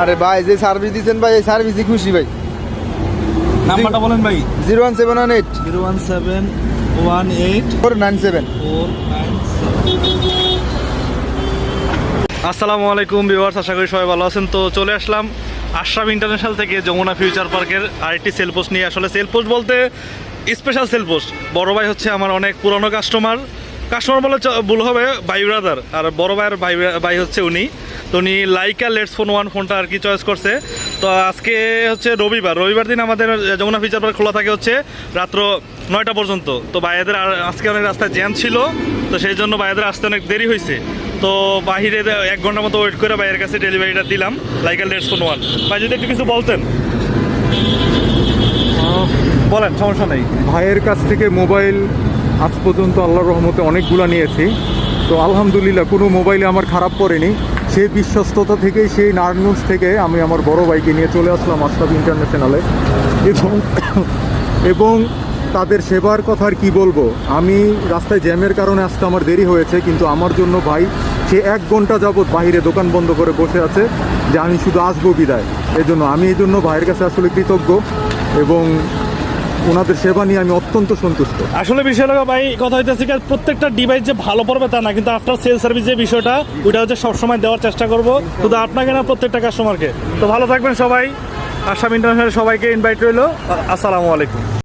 আরে ভাই যে সার্ভিস দিচ্ছেন ভাই এই সার্ভিসই খুশি ভাই। নাম্বারটা বলেন ভাই। Zero one seven one eight. Zero one seven one eight. Four nine seven. Four nine আসসালামু আলাইকুম ভিউয়ার্স আশা করি সবাই ভালো আছেন। তো চলে আসলাম আশরাফ ইন্টারন্যাশনাল থেকে যমুনা ফিউচার পার্কের আরেকটি সেল পোস্ট নিয়ে। আসলে সেল পোস্ট বলতে স্পেশাল সেল পোস্ট বড় ভাই হচ্ছে আমার অনেক পুরনো কাস্টমার কাস্টমার বলে ভুল হবে ভাই ব্রাদার আর বড় ভাইয়ের ভাই ভাই হচ্ছে উনি। তো উনি লাইকা লেটস ফোন ওয়ান ফোনটা আর কি চয়েস করছে। তো আজকে হচ্ছে রবিবার। রবিবার দিন আমাদের যমুনা ফিউচার পার্ক খোলা থাকে হচ্ছে রাত্র নয়টা পর্যন্ত। তো আর- আজকে অনেক রাস্তায় জ্যাম ছিল, তো সেই জন্য ভাইয়াদের আসতে অনেক দেরি হয়েছে। তো বাহিরে এক ঘণ্টা মতো ওয়েট করে ভাইয়ের কাছে ডেলিভারিটা দিলাম, লাইকা লেটস ফোন ওয়ান। ভাই, যদি একটু কিছু বলতেন। বলেন, সমস্যা নেই। ভাইয়ের কাছ থেকে মোবাইল আজ পর্যন্ত আল্লাহর রহমতে অনেকগুলো নিয়েছি। তো আলহামদুলিল্লাহ, কোনো মোবাইলে আমার খারাপ পড়েনি। সেই বিশ্বস্ততা থেকেই, সেই নারায়ণগঞ্জ থেকে আমি আমার বড় ভাইকে নিয়ে চলে আসলাম আশরাফ ইন্টারন্যাশনালে। এবং এবং তাদের সেবার কথা আর কী বলব? আমি রাস্তায় জ্যামের কারণে আসতে আমার দেরি হয়েছে, কিন্তু আমার জন্য ভাই, সে এক ঘণ্টা যাবৎ বাইরে দোকান বন্ধ করে বসে আছে যে আমি শুধু আসব বিদায়। এই জন্য আমি এই জন্য ভাইয়ের কাছে আসলে কৃতজ্ঞ এবং ওনাদের সেবা নিয়ে আমি অত্যন্ত সন্তুষ্ট। আসলে বিষয় হলো ভাই, কথা হইতেছে কি প্রত্যেকটা ডিভাইস যে ভালো পড়বে তা না, কিন্তু আফটার সেল সার্ভিস যে বিষয়টা, ওইটা হচ্ছে সবসময় দেওয়ার চেষ্টা করব। শুধু আপনাকে না, প্রত্যেকটা কাস্টমারকে তো ভালো থাকবেন সবাই। আসাম ইন্টারন্যাশনাল সবাইকে ইনভাইট রইল। আসসালামু আলাইকুম।